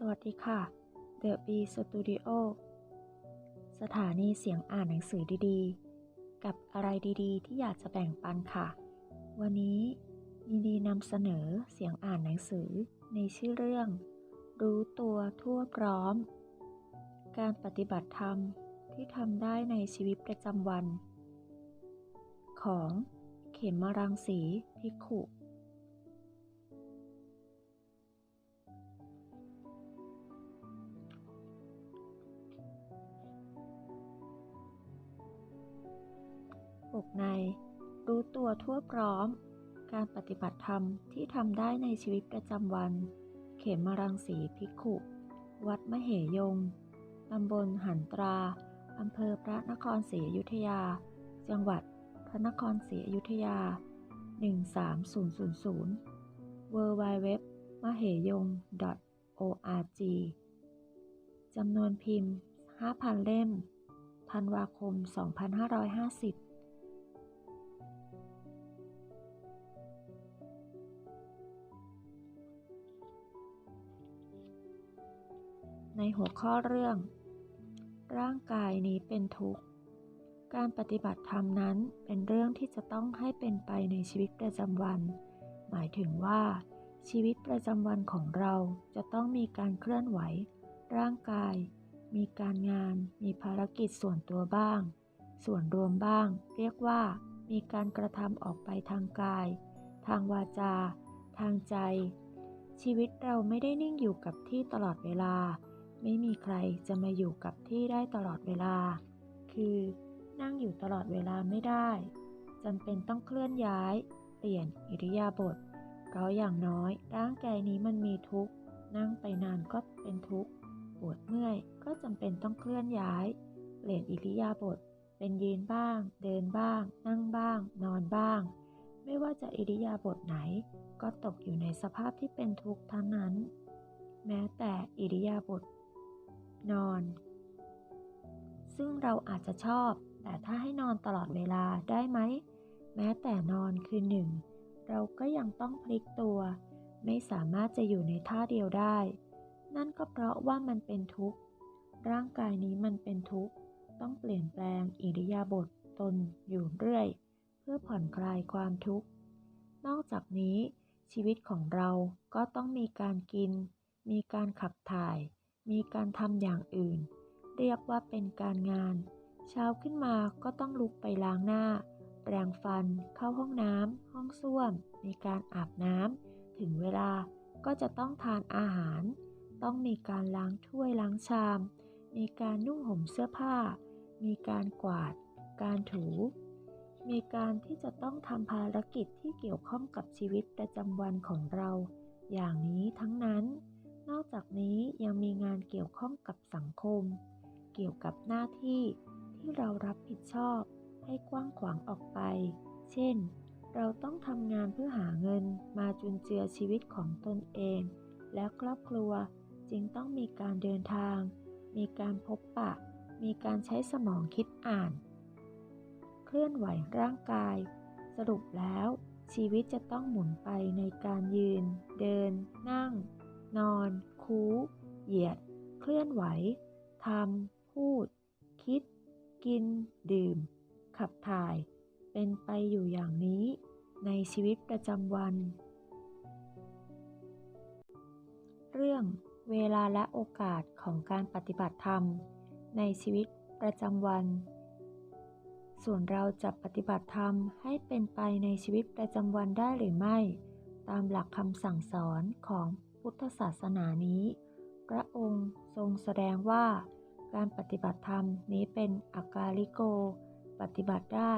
สวัสดีค่ะ The B Studio สถานีเสียงอ่านหนังสือดีๆ กับอะไรดีๆ ที่อยากจะแบ่งปันค่ะ วันนี้ยินดีนำเสนอเสียงอ่านหนังสือในชื่อเรื่อง รู้ตัวทั่วพร้อม การปฏิบัติธรรมที่ทำได้ในชีวิตประจำวัน ของเขมรังสีภิขุ กใน รู้ตัวทั่วพร้อม การปฏิบัติธรรมที่ทำได้ในชีวิตประจำวัน เขมรังสีภิกขุ วัดมเหยง ตำบลหันตรา อำเภอพระนครศรีอยุธยา จังหวัดพระนครศรีอยุธยา 13000 w w w มเหยง .org จำนวนพิมพ์ 5,000 เล่ม ธันวาคม 2550 ในหัวข้อเรื่อง ร่างกายนี้เป็นทุกข์ การปฏิบัติธรรมนั้นเป็นเรื่องที่จะต้องให้เป็นไปในชีวิตประจำวัน หมายถึงว่า ชีวิตประจำวันของเราจะต้องมีการเคลื่อนไหว ร่างกาย มีการงาน มีภารกิจส่วนตัวบ้าง ส่วนรวมบ้าง เรียกว่า มีการกระทำออกไปทางกาย ทางวาจา ทางใจชีวิตเราไม่ได้นิ่งอยู่กับที่ตลอดเวลา ไม่มีใครจะมาอยู่กับที่ได้ตลอดเวลา คือ นั่งอยู่ตลอดเวลาไม่ได้จำเป็นต้องเคลื่อนย้าย เปลี่ยนอิริยาบถเพราะอย่างน้อยร่างกายนี้มันมีทุกข์ นั่งไปนานก็เป็นทุกข์ ปวดเมื่อยก็จำเป็นต้องเคลื่อนย้าย เปลี่ยนอิริยาบถเป็นยืนบ้าง เดินบ้าง นั่งบ้าง นอนบ้าง ไม่ว่าจะอิริยาบถไหน ก็ตกอยู่ในสภาพที่เป็นทุกข์ทั้งนั้น แม้แต่อิริยาบถ นอน ซึ่งเราอาจจะชอบ แต่ถ้าให้นอนตลอดเวลาได้ไหม แม้แต่นอนคือหนึ่ง เราก็ยังต้องพลิกตัว ไม่สามารถจะอยู่ในท่าเดียวได้ นั่นก็เพราะว่ามันเป็นทุกข์ ร่างกายนี้มันเป็นทุกข์ ต้องเปลี่ยนแปลงอิริยาบถตนอยู่เรื่อย เพื่อผ่อนคลายความทุกข์ นอกจากนี้ชีวิตของเราก็ต้องมีการกิน มีการขับถ่าย มีการทำอย่างอื่น เรียกว่าเป็นการงาน เช้าขึ้นมาก็ต้องลุกไปล้างหน้า แปรงฟัน เข้าห้องน้ำห้องส้วม มีการอาบน้ำถึงเวลาก็จะต้องทานอาหาร ต้องมีการล้างถ้วยล้างชาม มีการนุ่งห่มเสื้อผ้า มีการกวาด การถู มีการที่จะต้องทำภารกิจที่เกี่ยวข้องกับชีวิตประจำวันของเรา อย่างนี้ทั้งนั้น นอกจากนี้ยังมีงานเกี่ยวข้องกับสังคม เกี่ยวกับหน้าที่ที่เรารับผิดชอบให้กว้างขวางออกไป เช่น เราต้องทำงานเพื่อหาเงินมาจุนเจือชีวิตของตนเอง และครอบครัวจึงต้องมีการเดินทาง มีการพบปะ มีการใช้สมองคิดอ่าน เคลื่อนไหวร่างกาย สรุปแล้วชีวิตจะต้องหมุนไปในการยืน เดิน นั่ง นอน คูเหยียด เคลื่อนไหว ทำ พูด คิด กิน ดื่ม ขับถ่าย เป็นไปอยู่อย่างนี้ ในชีวิตประจำวัน เรื่องเวลาและโอกาสของการปฏิบัติธรรม ในชีวิตประจำวัน ส่วนเราจะปฏิบัติธรรมให้เป็นไปในชีวิตประจำวันได้หรือไม่ ตามหลักคำสั่งสอนของ พุทธศาสนานี้ พระองค์ทรงแสดงว่า การปฏิบัติธรรมนี้เป็นอากาลิโก ปฏิบัติได้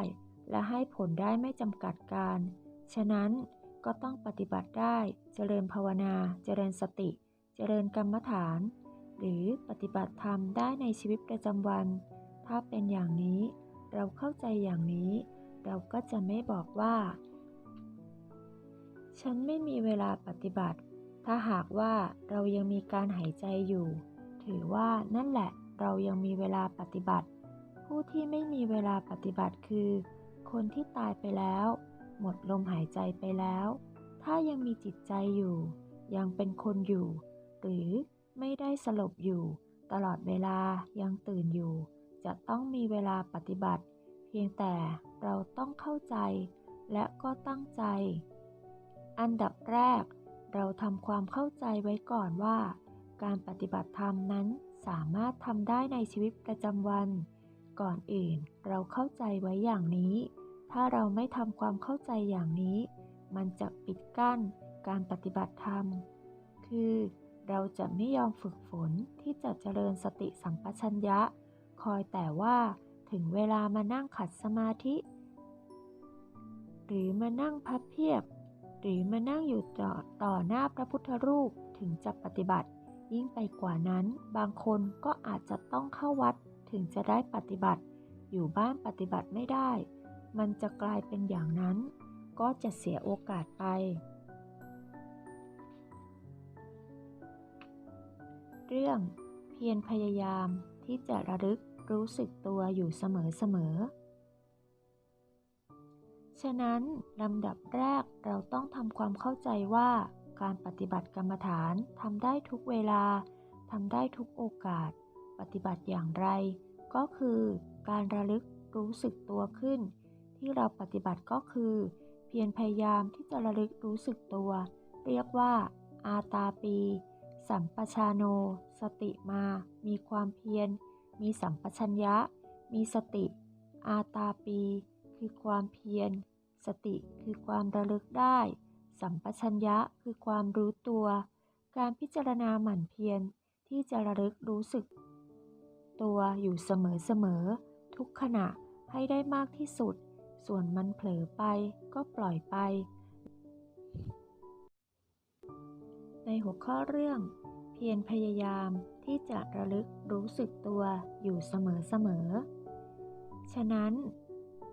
และให้ผลได้ไม่จำกัดการ ฉะนั้นก็ต้องปฏิบัติได้เจริญภาวนา เจริญสติ เจริญกรรมฐาน หรือปฏิบัติธรรมได้ในชีวิตประจำวัน ถ้าเป็นอย่างนี้ เราเข้าใจอย่างนี้ เราก็จะไม่บอกว่า ฉันไม่มีเวลาปฏิบัติ ถ้าหากว่าเรายังมีการหายใจอยู่ ถือว่านั่นแหละเรายังมีเวลาปฏิบัติ ผู้ที่ไม่มีเวลาปฏิบัติคือ คนที่ตายไปแล้ว หมดลมหายใจไปแล้ว ถ้ายังมีจิตใจอยู่ ยังเป็นคนอยู่ หรือไม่ได้สลบอยู่ ตลอดเวลายังตื่นอยู่ จะต้องมีเวลาปฏิบัติ เพียงแต่เราต้องเข้าใจ และก็ตั้งใจ อันดับแรก เราทำความเข้าใจไว้ก่อนว่า การปฏิบัติธรรมนั้นสามารถทำได้ในชีวิตประจำวัน ก่อนอื่นเราเข้าใจไว้อย่างนี้ ถ้าเราไม่ทำความเข้าใจอย่างนี้ มันจะปิดกั้นการปฏิบัติธรรม คือเราจะไม่ยอมฝึกฝนที่จะเจริญสติสัมปชัญญะ คอยแต่ว่าถึงเวลามานั่งขัดสมาธิ หรือมานั่งพับเพียบ หรือมานั่งอยู่ต่อต่อหน้าพระพุทธรูปถึงจะปฏิบัติ ยิ่งไปกว่านั้น บางคนก็อาจจะต้องเข้าวัดถึงจะได้ปฏิบัติ อยู่บ้านปฏิบัติไม่ได้ มันจะกลายเป็นอย่างนั้น ก็จะเสียโอกาสไป เรื่องเพียรพยายามที่จะระลึกรู้สึกตัวอยู่เสมอๆ ฉะนั้นลำดับแรกเราต้องทำความเข้าใจว่า การปฏิบัติกรรมฐานทำได้ทุกเวลาทำได้ทุกโอกาส ปฏิบัติอย่างไร ก็คือการระลึกรู้สึกตัวขึ้น ที่เราปฏิบัติก็คือ เพียรพยายามที่จะระลึกรู้สึกตัว เรียกว่า อาตาปี สัมปชาโน สติมา มีความเพียร มีสัมปชัญญะ มีสติ อาตาปี คือความเพียร สติคือความระลึกได้ สัมปชัญญะคือความรู้ตัว การพิจารณาหมั่นเพียรที่จะระลึกรู้สึก ตัวอยู่เสมอๆ ทุกขณะให้ได้มากที่สุด ส่วนมันเผลอไปก็ปล่อยไป ในหัวข้อเรื่อง เพียรพยายามที่จะระลึกรู้สึกตัวอยู่เสมอๆ ฉะนั้น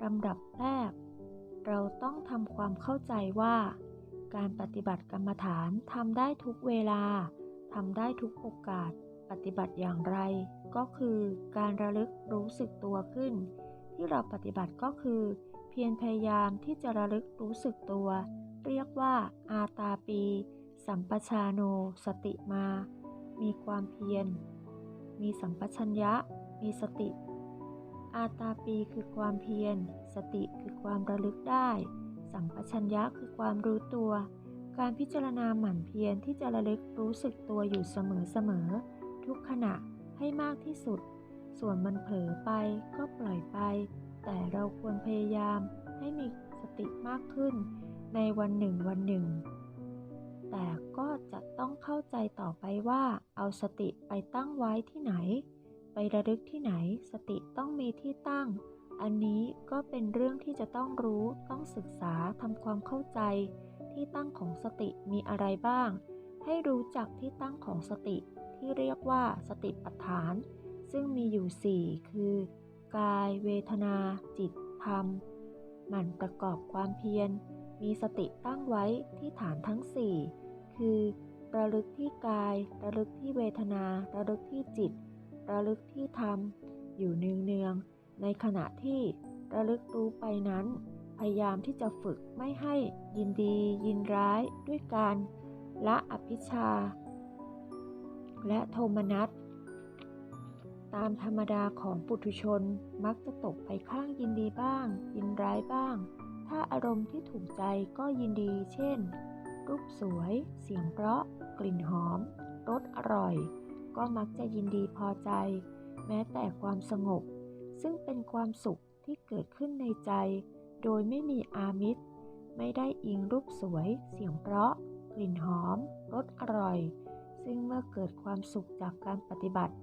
ลำดับแรก เราต้องทำความเข้าใจว่า การปฏิบัติกรรมฐานทำได้ทุกเวลาทำได้ทุกโอกาส ปฏิบัติอย่างไร ก็คือการระลึกรู้สึกตัวขึ้น ที่เราปฏิบัติก็คือ เพียรพยายามที่จะระลึกรู้สึกตัว เรียกว่า อาตาปี สัมปชาโน สติมา มีความเพียร มีสัมปชัญญะ มีสติ อาตาปีคือความเพียร สติคือความระลึกได้ สัมปชัญญะคือความรู้ตัว การพิจารณาหมั่นเพียรที่จะระลึกรู้สึกตัวอยู่เสมอๆ ทุกขณะให้มากที่สุด ส่วนมันเผลอไปก็ปล่อยไป แต่เราควรพยายามให้มีสติมากขึ้น ในวันหนึ่งวันหนึ่ง แต่ก็จะต้องเข้าใจต่อไปว่าเอาสติไปตั้งไว้ที่ไหน ไประลึกที่ไหน สติต้องมีที่ตั้ง อันนี้ก็เป็นเรื่องที่จะต้องรู้ ต้องศึกษาทำความเข้าใจ ที่ตั้งของสติมีอะไรบ้าง ให้รู้จักที่ตั้งของสติที่เรียกว่าสติปัฏฐาน ซึ่งมีอยู่ 4 คือ กาย เวทนา จิต ธรรม หมั่นประกอบความเพียร มีสติตั้งไว้ที่ฐานทั้ง 4 คือ ระลึกที่กาย ระลึกที่เวทนา ระลึกที่จิต ระลึกที่ธรรมอยู่เนืองๆในขณะที่ระลึกรู้ไปนั้น พยายามที่จะฝึกไม่ให้ยินดียินร้ายด้วยการละอภิชา และโทมนัสตามธรรมดาของปุถุชนมักจะตกไปข้างยินดีบ้าง ยินร้ายบ้าง ถ้าอารมณ์ที่ถูกใจก็ยินดี เช่น รูปสวย เสียงเพราะ กลิ่นหอม รสอร่อย ก็มักจะยินดีพอใจ แม้แต่ความสงบ ซึ่งเป็นความสุขที่เกิดขึ้นในใจ โดยไม่มีอามิตร ไม่ได้อิงรูปสวย เสียงเพราะ กลิ่นหอมรสอร่อย ซึ่งเมื่อเกิดความสุขจากการปฏิบัติ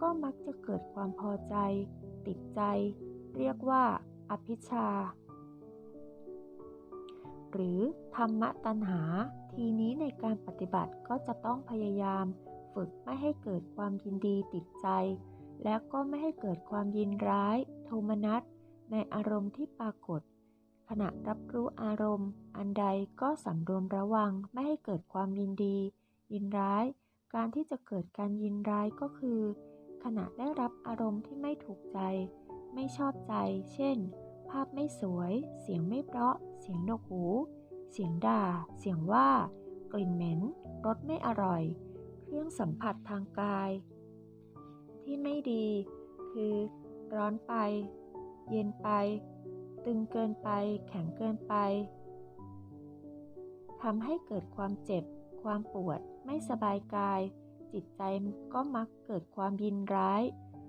ก็มักจะเกิดความพอใจ ติดใจ เรียกว่า อภิชา หรือธรรมตัณหา ทีนี้ในการปฏิบัติก็จะต้องพยายาม ฝึกไม่ให้เกิดความยินดีติดใจ และก็ไม่ให้เกิดความยินร้าย โทมนัส ในอารมณ์ที่ปรากฏ ขณะรับรู้อารมณ์ อันใดก็สำรวมระวังไม่ให้เกิดความยินดี ยินร้าย การที่จะเกิดการยินร้ายก็คือ ขณะได้รับอารมณ์ที่ไม่ถูกใจ ไม่ชอบใจ เช่น ภาพไม่สวย เสียงไม่เพราะ เสียงนกหู เสียงด่า เสียงว่า กลิ่นเหม็น รสไม่อร่อย ครื่องสัมผัสทางกาย ที่ไม่ดี คือร้อนไป เย็นไป ตึงเกินไป แข็งเกินไปทำให้เกิดความเจ็บ ความปวด ไม่สบายกาย จิตใจก็มักเกิดความยินร้าย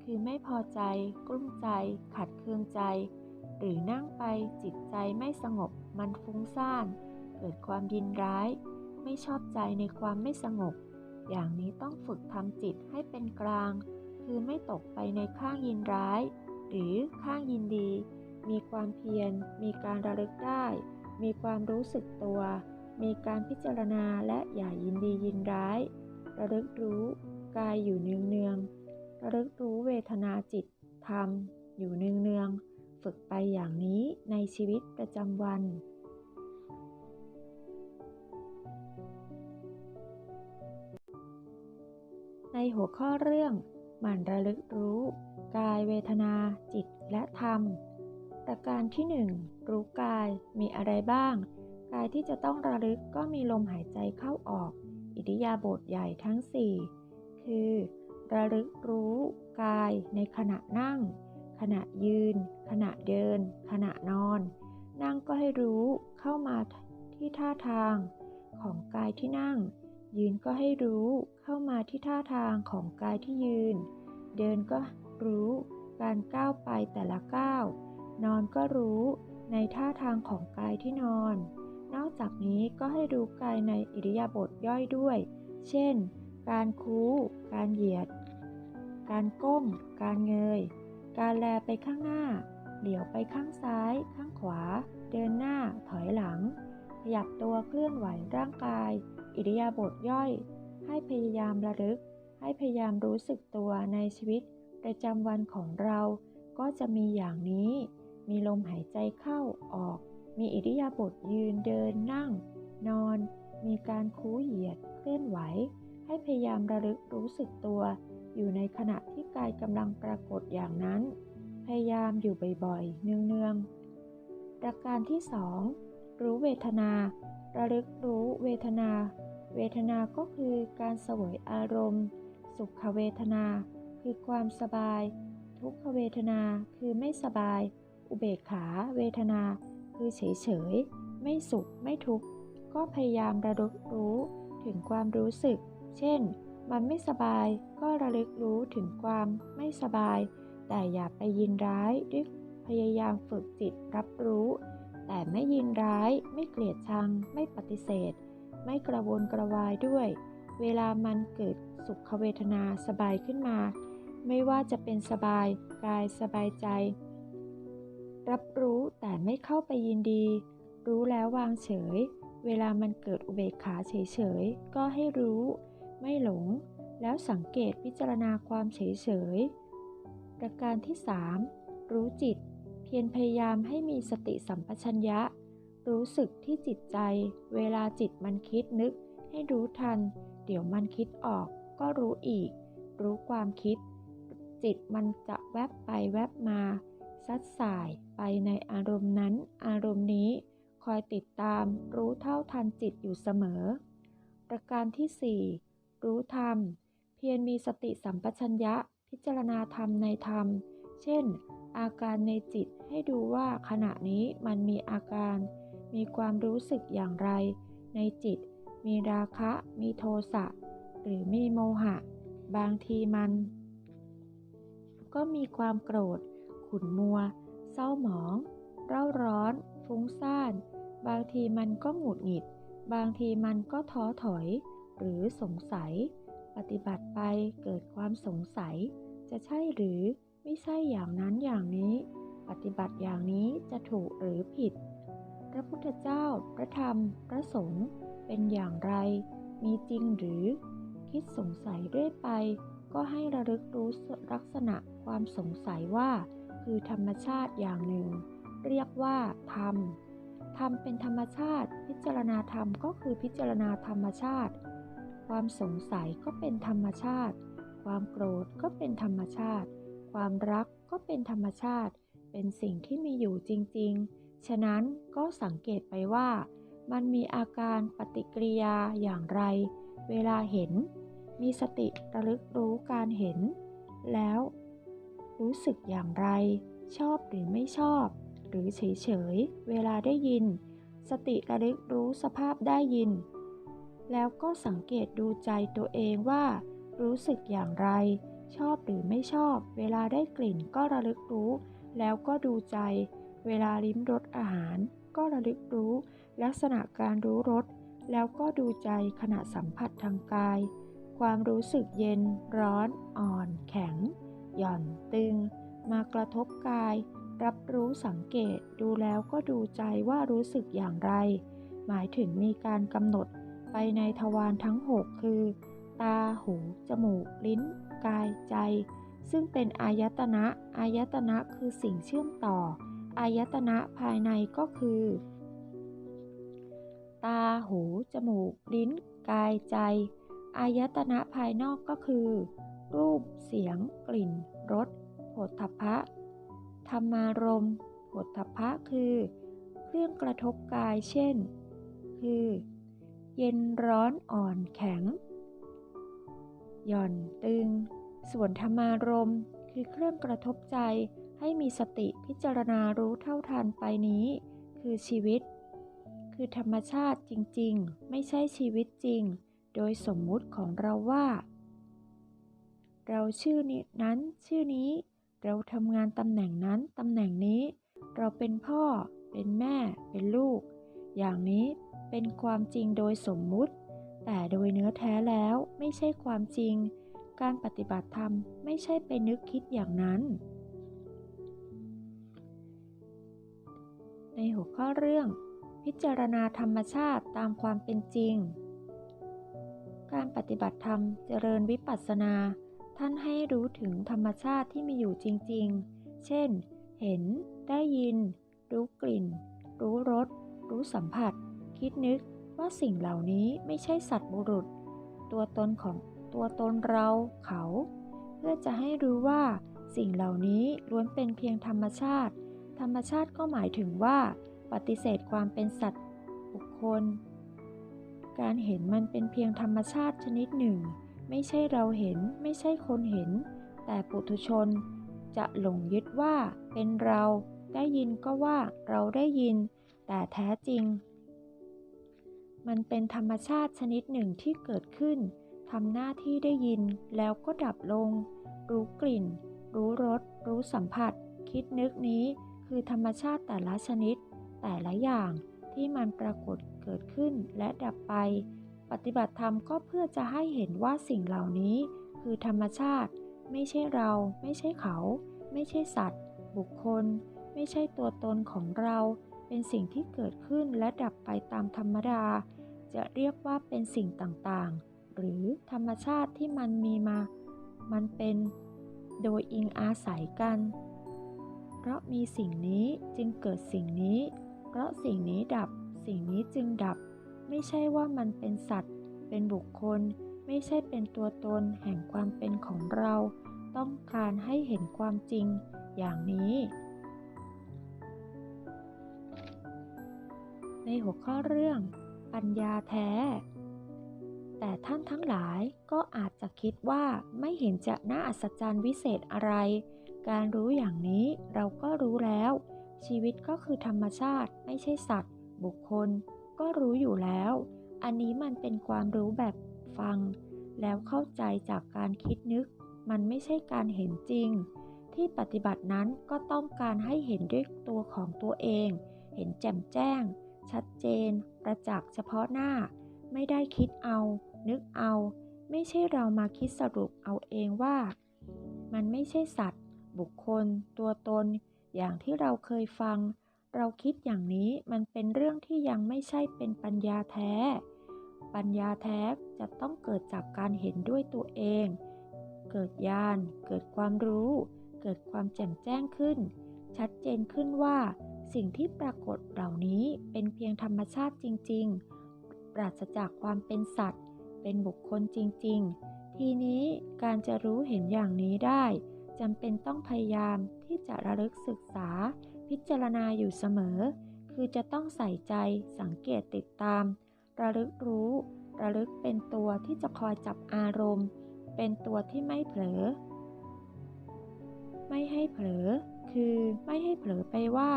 คือไม่พอใจ กลุ้มใจ ขัดเคืองใจ หรือนั่งไปจิตใจไม่สงบ มันฟุ้งซ่าน เกิดความยินร้าย ไม่ชอบใจในความไม่สงบ อย่างนี้ต้องฝึกทำจิตให้เป็นกลาง คือไม่ตกไปในข้างยินร้าย หรือข้างยินดี มีความเพียร มีการระลึกได้ มีความรู้สึกตัว มีการพิจารณาและอย่ายินดียินร้าย ระลึกรู้ กายอยู่เนืองเนืองระลึกรู้เวทนาจิตธรรมอยู่เนืองเนืองฝึกไปอย่างนี้ในชีวิตประจำวัน หัวข้อเรื่องหมั่นระลึกรู้ กายเวทนา จิตและธรรม ประการที่หนึ่งรู้กายมีอะไรบ้าง กายที่จะต้องระลึกก็มีลมหายใจเข้าออก อิริยาบถใหญ่ทั้ง 4 คือ ระลึกรู้ กายในขณะนั่ง ขณะยืน ขณะเดิน ขณะนอน นั่งก็ให้รู้เข้ามาที่ท่าทาง ของกายที่นั่ง ยืนก็ให้รู้ เข้ามาที่ท่าทางของกายที่ยืน เดินก็รู้การก้าวไปแต่ละก้าว นอนก็รู้ในท่าทางของกายที่นอน นอกจากนี้ก็ให้รู้กายในอิริยาบถย่อยด้วย เช่น การคู้ การเหยียด การก้ม การเงย การแลไปข้างหน้า เหลียวไปข้างซ้าย ข้างขวา เดินหน้า ถอยหลัง ขยับตัวเคลื่อนไหวร่างกาย อิริยาบถย่อย ให้พยายามระลึก ให้พยายามรู้สึกตัวในชีวิตประจำวันของเรา ก็จะมีอย่างนี้ มีลมหายใจเข้าออก มีอิริยาบถยืนเดินนั่ง นอน มีการคูเหยียดเคลื่อนไหว ให้พยายามระลึกรู้สึกตัว อยู่ในขณะที่กายกำลังปรากฏอย่างนั้น พยายามอยู่บ่อยๆ เนืองๆประการที่สองรู้เวทนา ระลึกรู้เวทนา เวทนาก็คือการเสวยอารมณ์ สุขเวทนา คือความสบาย ทุกขเวทนาคือไม่สบาย อุเบกขาเวทนา คือเฉยๆไม่สุขไม่ทุกข์ ก็พยายามระลึกรู้ถึงความรู้สึก เช่น มันไม่สบายก็ระลึกรู้ถึงความไม่สบาย แต่อย่าไปยินร้ายด้วยพยายามฝึกจิตรับรู้ แต่ไม่ยินร้ายไม่เกลียดชังไม่ปฏิเสธ ไม่กระวนกระวายด้วย เวลามันเกิดสุขเวทนาสบายขึ้นมา ไม่ว่าจะเป็นสบายกายสบายใจ รับรู้แต่ไม่เข้าไปยินดี รู้แล้ววางเฉย เวลามันเกิดอุเบกขาเฉยๆ ก็ให้รู้ ไม่หลง แล้วสังเกตพิจารณาความเฉยๆประการที่ 3 รู้จิต เพียรพยายามให้มีสติสัมปชัญญะ รู้สึกที่จิตใจ เวลาจิตมันคิดนึก ให้รู้ทัน เดี๋ยวมันคิดออก ก็รู้อีก รู้ความคิด จิตมันจะแวบไปแวบมา ซัดสายไปในอารมณ์นั้น อารมณ์นี้ คอยติดตามรู้เท่าทันจิตอยู่เสมอ ประการที่ 4 รู้ธรรม เพียรมีสติสัมปชัญญะ พิจารณาธรรมในธรรม เช่น อาการในจิตให้ดูว่าขณะนี้มันมีอาการ มีความรู้สึกอย่างไร ในจิต มีราคะ มีโทสะ หรือมีโมหะ บางทีมัน ก็มีความโกรธ ขุ่นมัว เศร้าหมอง เร่าร้อน ฟุ้งซ่าน บางทีมันก็หงุดหงิด บางทีมันก็ท้อถอย หรือสงสัย ปฏิบัติไปเกิดความสงสัย จะใช่หรือไม่ใช่อย่างนั้นอย่างนี้ ปฏิบัติอย่างนี้จะถูกหรือผิด พระพุทธเจ้า พระธรรม พระสงฆ์เป็นอย่างไร มีจริงหรือ คิดสงสัยเรื่อยไป ก็ให้ระลึกรู้ลักษณะความสงสัยว่า คือธรรมชาติอย่างหนึ่ง เรียกว่าธรรม ธรรมเป็นธรรมชาติ พิจารณาธรรมก็คือพิจารณาธรรมชาติ ความสงสัยก็เป็นธรรมชาติ ความโกรธก็เป็นธรรมชาติ ความรักก็เป็นธรรมชาติ เป็นสิ่งที่มีอยู่จริง ๆ ฉะนั้นก็สังเกตไปว่า มันมีอาการปฏิกิริยาอย่างไร เวลาเห็น มีสติระลึกรู้การเห็น แล้ว รู้สึกอย่างไร ชอบหรือไม่ชอบ หรือเฉยๆ เวลาได้ยิน สติระลึกรู้สภาพได้ยิน แล้วก็สังเกตดูใจตัวเองว่า รู้สึกอย่างไร ชอบหรือไม่ชอบ เวลาได้กลิ่นก็ระลึกรู้ แล้วก็ดูใจ เวลาลิ้มรสอาหาร ก็ระลึกรู้ ลักษณะการรู้รส แล้วก็ดูใจขณะสัมผัสทางกาย ความรู้สึกเย็น ร้อน อ่อน แข็ง หย่อนตึง มากระทบกาย รับรู้สังเกตดูแล้วก็ดูใจว่ารู้สึกอย่างไร หมายถึงมีการกำหนดไปในทวารทั้ง 6 คือ ตา หู จมูก ลิ้น กาย ใจ ซึ่งเป็นอายตนะ อายตนะคือสิ่งเชื่อมต่อ อายตนะภายในก็คือ ตา หู จมูก ลิ้น กาย ใจ อายตนะภายนอกก็คือ รูป เสียง กลิ่น รสโผฏฐัพะ ธรรมารมโผฏฐัพพะคือ เครื่องกระทบกาย เช่น คือ เย็นร้อนอ่อนแข็ง หย่อนตึง ส่วนธรรมารมคือเครื่องกระทบใจ ให้มีสติพิจารณารู้เท่าทันไปนี้ คือชีวิต คือธรรมชาติจริงๆ ไม่ใช่ชีวิตจริง โดยสมมุติของเราว่า เราชื่อนี้นั้นชื่อนี้ เราทำงานตำแหน่งนั้นตำแหน่งนี้ เราเป็นพ่อ เป็นแม่ เป็นลูก อย่างนี้เป็นความจริงโดยสมมุติ แต่โดยเนื้อแท้แล้วไม่ใช่ความจริง การปฏิบัติธรรมไม่ใช่ไปนึกคิดอย่างนั้น ในหัวข้อเรื่อง พิจารณาธรรมชาติตามความเป็นจริง การปฏิบัติธรรมเจริญวิปัสสนา ท่านให้รู้ถึงธรรมชาติที่มีอยู่จริง ๆ เช่น เห็น ได้ยิน รู้กลิ่น รู้รส รู้สัมผัส คิดนึกว่าสิ่งเหล่านี้ไม่ใช่สัตว์บุรุษ ตัวตนของตัวตนเราเขา เพื่อจะให้รู้ว่าสิ่งเหล่านี้ล้วนเป็นเพียงธรรมชาติ ธรรมชาติก็หมายถึงว่า ปฏิเสธความเป็นสัตว์บุคคล การเห็นมันเป็นเพียงธรรมชาติชนิดหนึ่ง ไม่ใช่เราเห็นไม่ใช่คนเห็น แต่ปุถุชน จะหลงยึดว่าเป็นเรา ได้ยินก็ว่าเราได้ยิน แต่แท้จริง มันเป็นธรรมชาติชนิดหนึ่งที่เกิดขึ้นทำหน้าที่ได้ยินแล้วก็ดับลง รู้กลิ่น รู้รส รู้สัมผัส คิดนึกนี้ คือธรรมชาติแต่ละชนิด แต่ละอย่างที่มันปรากฏเกิดขึ้นและดับไป ปฏิบัติธรรมก็เพื่อจะให้เห็นว่าสิ่งเหล่านี้ คือธรรมชาติ ไม่ใช่เรา ไม่ใช่เขา ไม่ใช่สัตว์ บุคคล ไม่ใช่ตัวตนของเรา เป็นสิ่งที่เกิดขึ้นและดับไปตามธรรมดา จะเรียกว่าเป็นสิ่งต่างๆ หรือธรรมชาติที่มันมีมา มันเป็นโดยอิงอาศัยกัน เพราะมีสิ่งนี้จึงเกิดสิ่งนี้ เพราะสิ่งนี้ดับ สิ่งนี้จึงดับ ไม่ใช่ว่ามันเป็นสัตว์ เป็นบุคคล ไม่ใช่เป็นตัวตนแห่งความเป็นของเรา ต้องการให้เห็นความจริง อย่างนี้ ในหัวข้อเรื่อง ปัญญาแท้ แต่ท่านทั้งหลายก็อาจจะคิดว่าไม่เห็นจะน่าอัศจรรย์วิเศษอะไร การรู้อย่างนี้เราก็รู้แล้ว ชีวิตก็คือธรรมชาติไม่ใช่สัตว์ บุคคล ก็รู้อยู่แล้ว อันนี้มันเป็นความรู้แบบฟัง แล้วเข้าใจจากการคิดนึก มันไม่ใช่การเห็นจริง ที่ปฏิบัตินั้นก็ต้องการให้เห็นด้วยตัวของตัวเอง เห็นแจ่มแจ้ง ชัดเจน ประจักษ์เฉพาะหน้า ไม่ได้คิดเอา นึกเอา ไม่ใช่เรามาคิดสรุปเอาเองว่า มันไม่ใช่สัตว์ บุคคล ตัวตน อย่างที่เราเคยฟัง เราคิดอย่างนี้มันเป็นเรื่องที่ยังไม่ใช่เป็นปัญญาแท้ ปัญญาแท้จะต้องเกิดจากการเห็นด้วยตัวเอง เกิดญาณ เกิดความรู้ เกิดความแจ่มแจ้งขึ้น ชัดเจนขึ้นว่า สิ่งที่ปรากฏเหล่านี้เป็นเพียงธรรมชาติจริง ๆ ปราศจากความเป็นสัตว์ เป็นบุคคลจริง ๆ ทีนี้การจะรู้เห็นอย่างนี้ได้ จำเป็นต้องพยายามที่จะระลึกศึกษา พิจารณาอยู่เสมอ คือจะต้องใส่ใจสังเกตติดตาม ระลึกรู้ ระลึกเป็นตัวที่จะคอยจับอารมณ์ เป็นตัวที่ไม่เผลอ ไม่ให้เผลอ คือไม่ให้เผลอไปว่า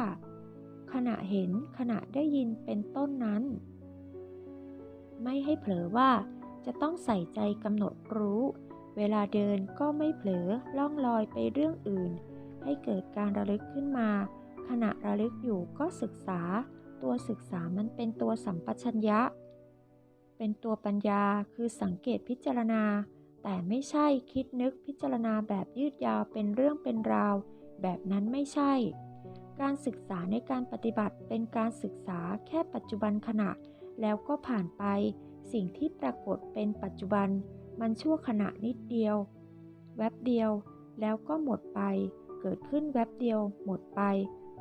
ขณะเห็นขณะได้ยินเป็นต้นนั้น ไม่ให้เผลอว่าจะต้องใส่ใจกำหนดรู้ เวลาเดินก็ไม่เผลอล่องลอยไปเรื่องอื่น ให้เกิดการระลึกขึ้นมา ขณะระลึกอยู่ก็ศึกษา ตัวศึกษามันเป็นตัวสัมปชัญญะ เป็นตัวปัญญาคือสังเกตพิจารณา แต่ไม่ใช่คิดนึกพิจารณาแบบยืดยาวเป็นเรื่องเป็นราว แบบนั้นไม่ใช่ การศึกษาในการปฏิบัติเป็นการศึกษาแค่ปัจจุบันขณะ แล้วก็ผ่านไป สิ่งที่ปรากฏเป็นปัจจุบัน มันชั่วขณะนิดเดียว แวบเดียว แล้วก็หมดไป เกิดขึ้นแวบเดียว หมดไป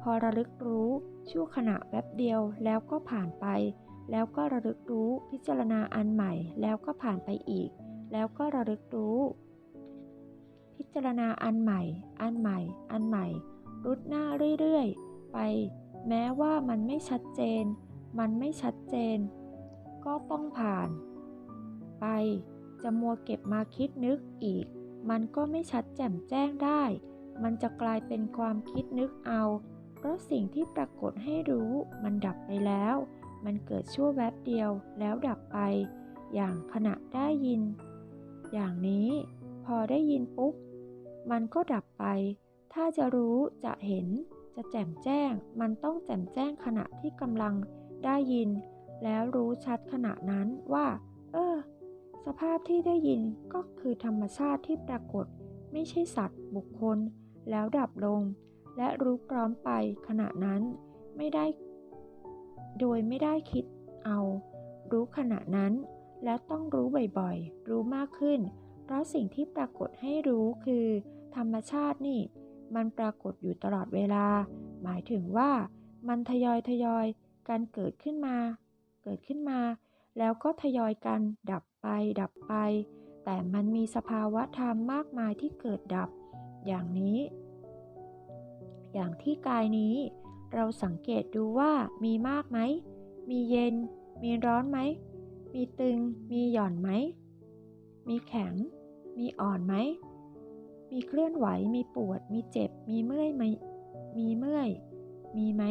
พอระลึกรู้ชั่วขณะแวบเดียวแล้วก็ผ่านไป แล้วก็ระลึกรู้พิจารณาอันใหม่ แล้วก็ผ่านไปอีก แล้วก็ระลึกรู้ พิจารณาอันใหม่ อันใหม่ อันใหม่ รุดหน้าเรื่อยๆ ไป แม้ว่ามันไม่ชัดเจน มันไม่ชัดเจน ก็ต้องผ่าน ไป จะมัวเก็บมาคิดนึกอีก มันก็ไม่ชัดแจ่มแจ้งได้ มันจะกลายเป็นความคิดนึกเอา เพราะสิ่งที่ปรากฏให้รู้มันดับไปแล้ว มันเกิดชั่วแวบเดียวแล้วดับไป อย่างขณะได้ยิน อย่างนี้พอได้ยินปุ๊บ มันก็ดับไป ถ้าจะรู้จะเห็นจะแจ่มแจ้ง มันต้องแจ่มแจ้งขณะที่กำลังได้ยิน แล้วรู้ชัดขณะนั้นว่า สภาพที่ได้ยินก็คือธรรมชาติที่ปรากฏ ไม่ใช่สัตว์บุคคล แล้วดับลง และรู้พร้อมไปขณะนั้นไม่ได้ โดยไม่ได้คิดเอา รู้ขณะนั้น แล้วต้องรู้บ่อยๆ รู้มากขึ้น เพราะสิ่งที่ปรากฏให้รู้คือ ธรรมชาตินี่ มันปรากฏอยู่ตลอดเวลา หมายถึงว่า มันทยอยทยอยการเกิดขึ้นมา เกิดขึ้นมา แล้วก็ทยอยกันดับ ไปดับไป แต่มันมีสภาวะธรรมมากมายที่เกิดดับ อย่างนี้ อย่างที่กายนี้ เราสังเกตดูว่ามีมากไหม มีเย็น มีร้อนไหม มีตึง มีหย่อนไหม มีแข็ง มีอ่อนไหม มีเคลื่อนไหว มีปวด มีเจ็บ มีเมื่อยไหมมีเมื่อย มีไหม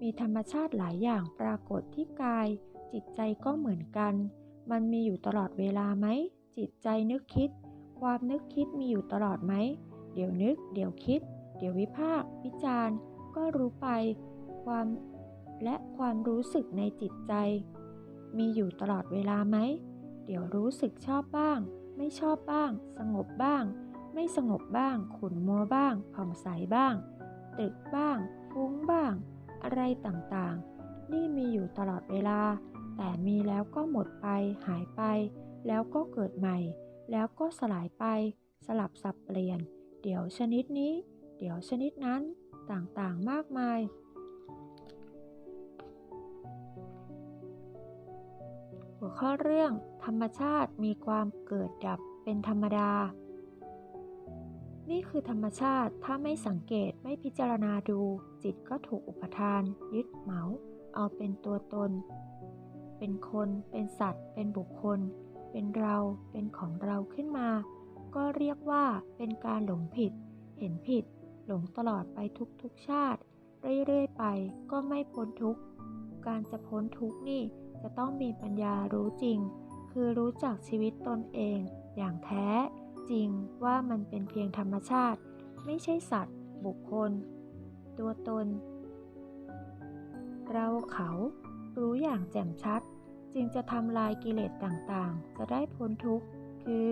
มีธรรมชาติหลายอย่างปรากฏที่กาย จิตใจก็เหมือนกัน มันมีอยู่ตลอดเวลาไหม จิตใจนึกคิด ความนึกคิดมีอยู่ตลอดไหม เดี๋ยวนึก เดี๋ยวคิด เดี๋ยววิพากษ์วิจารณ์ ก็รู้ไป ความและความรู้สึกในจิตใจ มีอยู่ตลอดเวลาไหม เดี๋ยวรู้สึกชอบบ้าง ไม่ชอบบ้าง สงบบ้าง ไม่สงบบ้าง ขุ่นมัวบ้าง ผ่องใสบ้าง ตึกบ้าง ฟุ้งบ้าง อะไรต่างๆ นี่มีอยู่ตลอดเวลา แต่มีแล้วก็หมดไป หายไป แล้วก็เกิดใหม่ แล้วก็สลายไป สลับสับเปลี่ยน เดี๋ยวชนิดนี้ เดี๋ยวชนิดนั้น ต่างๆมากมาย หัวข้อเรื่อง ธรรมชาติมีความเกิดดับเป็นธรรมดา นี่คือธรรมชาติถ้าไม่สังเกตไม่พิจารณาดู จิตก็ถูกอุปทาน ยึดเหมา เอาเป็นตัวตน เป็นคน เป็นสัตว์ เป็นบุคคล เป็นเรา เป็นของเราขึ้นมา ก็เรียกว่าเป็นการหลงผิด เห็นผิด หลงตลอดไปทุกๆชาติ เรื่อยๆไปก็ไม่พ้นทุกการจะพ้นทุกนี่จะต้องมีปัญญารู้จริง คือรู้จักชีวิตตนเอง อย่างแท้จริงว่ามันเป็นเพียงธรรมชาติ ไม่ใช่สัตว์ บุคคล ตัวตน เราเขารู้อย่างแจ่มชัด จึงจะทำลายกิเลสต่างๆ จะได้พ้นทุกข์ คือ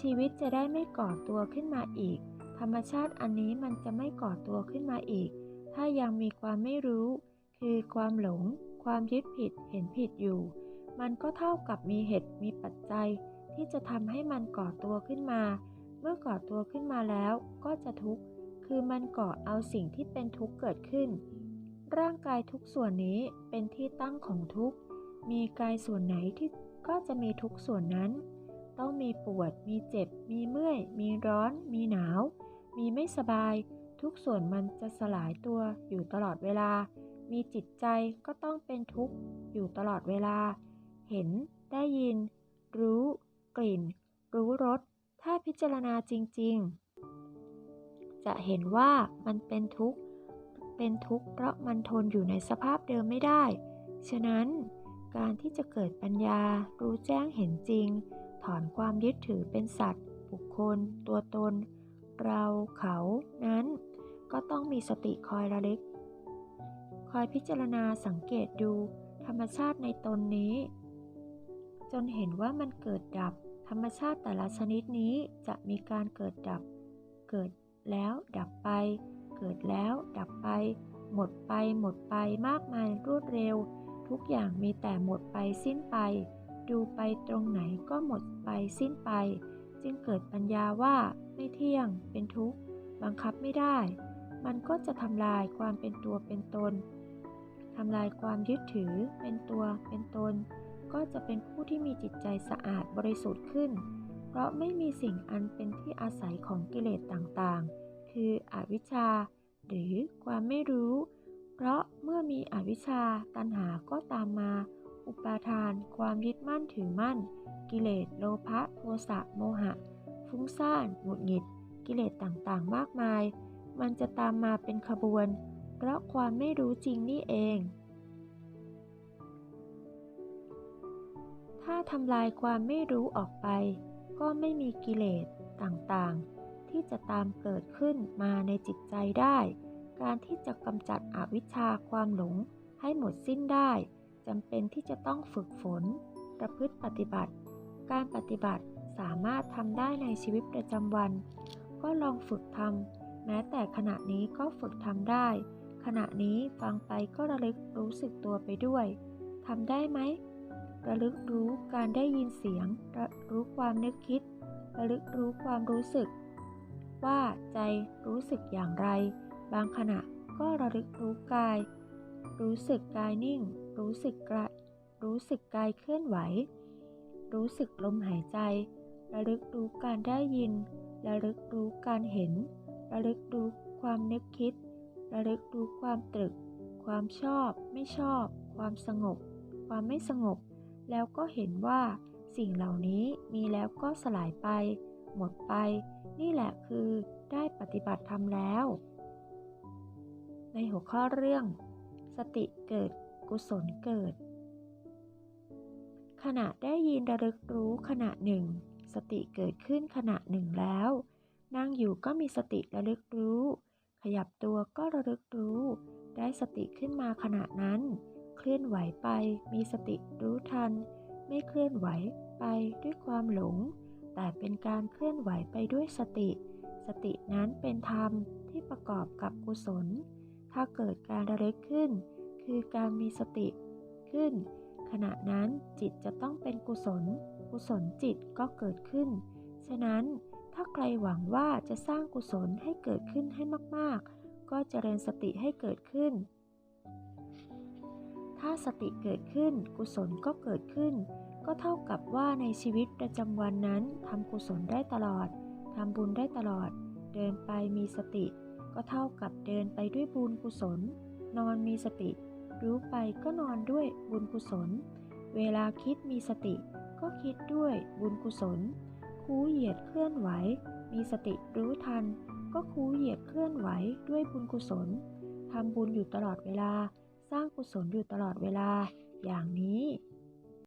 ชีวิตจะได้ไม่ก่อตัวขึ้นมาอีก ธรรมชาติอันนี้มันจะไม่ก่อตัวขึ้นมาอีก ถ้ายังมีความไม่รู้ คือความหลง ความยึดผิดเห็นผิดอยู่ มันก็เท่ากับมีเหตุมีปัจจัย ที่จะทำให้มันก่อตัวขึ้นมา เมื่อก่อตัวขึ้นมาแล้วก็จะทุกข์ คือมันก่อเอาสิ่งที่เป็นทุกข์เกิดขึ้น ร่างกายทุกส่วนนี้เป็นที่ตั้งของทุกข์ มีกายส่วนไหนที่ก็จะมีทุกส่วนนั้น ต้องมีปวด มีเจ็บ มีเมื่อย มีร้อน มีหนาว มีไม่สบาย ทุกส่วนมันจะสลายตัวอยู่ตลอดเวลา มีจิตใจก็ต้องเป็นทุกข์อยู่ตลอดเวลา เห็น ได้ยิน รู้ กลิ่น รู้รส ถ้าพิจารณาจริง ๆ จะเห็นว่ามันเป็นทุกข์ เป็นทุกข์เพราะมันทนอยู่ในสภาพเดิมไม่ได้ ฉะนั้น การที่จะเกิดปัญญารู้แจ้งเห็นจริง ถอนความยึดถือเป็นสัตว์ บุคคล ตัวตน เราเขานั้น ก็ต้องมีสติคอยระลึก คอยพิจารณาสังเกตดูธรรมชาติในตนนี้ จนเห็นว่ามันเกิดดับ ธรรมชาติแต่ละชนิดนี้จะมีการเกิดดับ เกิดแล้วดับไป เกิดแล้วดับไป หมดไปหมดไปมากมายรวดเร็ว ทุกอย่างมีแต่หมดไปสิ้นไป ดูไปตรงไหนก็หมดไปสิ้นไป จึงเกิดปัญญาว่าไม่เที่ยง เป็นทุกข์ บังคับไม่ได้ มันก็จะทำลายความเป็นตัวเป็นตนทำลายความยึดถือเป็นตัวเป็นตน ก็จะเป็นผู้ที่มีจิตใจสะอาดบริสุทธิ์ขึ้น เพราะไม่มีสิ่งอันเป็นที่อาศัยของกิเลสต่างๆ คืออวิชชา หรือความไม่รู้ เพราะเมื่อมีอวิชชาตัณหาก็ตามมา อุปาทาน ความยึดมั่นถือมั่น กิเลสโลภะโทสะโมหะ ฟุ้งซ่านหงุดหงิด กิเลสต่างๆ มากมาย มันจะตามมาเป็นขบวน เพราะความไม่รู้จริงนี่เอง ถ้าทำลายความไม่รู้ออกไป ก็ไม่มีกิเลสต่างๆ ที่จะตามเกิดขึ้นมาในจิตใจได้ การที่จะกำจัดอวิชชาความหลงให้หมดสิ้นได้จำเป็นที่จะต้องฝึกฝน ประพฤติปฏิบัติ การปฏิบัติสามารถทำได้ในชีวิตประจำวัน ก็ลองฝึกทำแม้แต่ขณะนี้ก็ฝึกทำได้ ขณะนี้ฟังไปก็ระลึกรู้สึกตัวไปด้วยทำได้ไหมระลึกรู้การได้ยินเสียงระรู้ความนึกคิด ระลึกรู้ความรู้สึก ว่าใจรู้สึกอย่างไร บางขณะก็ระลึกรู้กาย รู้สึกกายนิ่ง รู้สึกกระรู้สึกกายเคลื่อนไหว รู้สึกลมหายใจ ระลึกรู้การได้ยิน ระลึกรู้การเห็น ระลึกรู้ความนึกคิด ระลึกรู้ความตรึก ความชอบ ไม่ชอบ ความสงบ ความไม่สงบ แล้วก็เห็นว่าสิ่งเหล่านี้มีแล้วก็สลายไป หมดไป นี่แหละคือได้ปฏิบัติธรรมแล้ว ในหัวข้อเรื่อง สติเกิดกุศลเกิด ขณะได้ยินระลึกรู้ขณะหนึ่ง สติเกิดขึ้นขณะหนึ่งแล้ว นั่งอยู่ก็มีสติระลึกรู้ ขยับตัวก็ระลึกรู้ ได้สติขึ้นมาขณะนั้น เคลื่อนไหวไป มีสติรู้ทัน ไม่เคลื่อนไหวไปด้วยความหลง แต่เป็นการเคลื่อนไหวไปด้วยสติ สตินั้นเป็นธรรมที่ประกอบกับกุศล ถ้าเกิดการระลึกขึ้น คือการมีสติขึ้น ขณะนั้นจิตจะต้องเป็นกุศล กุศลจิตก็เกิดขึ้น ฉะนั้นถ้าใครหวังว่าจะสร้างกุศลให้เกิดขึ้นให้มากๆ ก็จเจริญสติให้เกิดขึ้น ถ้าสติเกิดขึ้น กุศลก็เกิดขึ้น ก็เท่ากับว่าในชีวิตประจำวันนั้นทำกุศลได้ตลอดทำบุญได้ตลอด เดินไปมีสติ ก็เท่ากับเดินไปด้วยบุญกุศล นอนมีสติ รู้ไปก็นอนด้วยบุญกุศล เวลาคิดมีสติ ก็คิดด้วยบุญกุศล คูเหยียดเคลื่อนไหว มีสติรู้ทัน ก็คูเหยียดเคลื่อนไหวด้วยบุญกุศลทำบุญอยู่ตลอดเวลา สร้างกุศลอยู่ตลอดเวลา อย่างนี้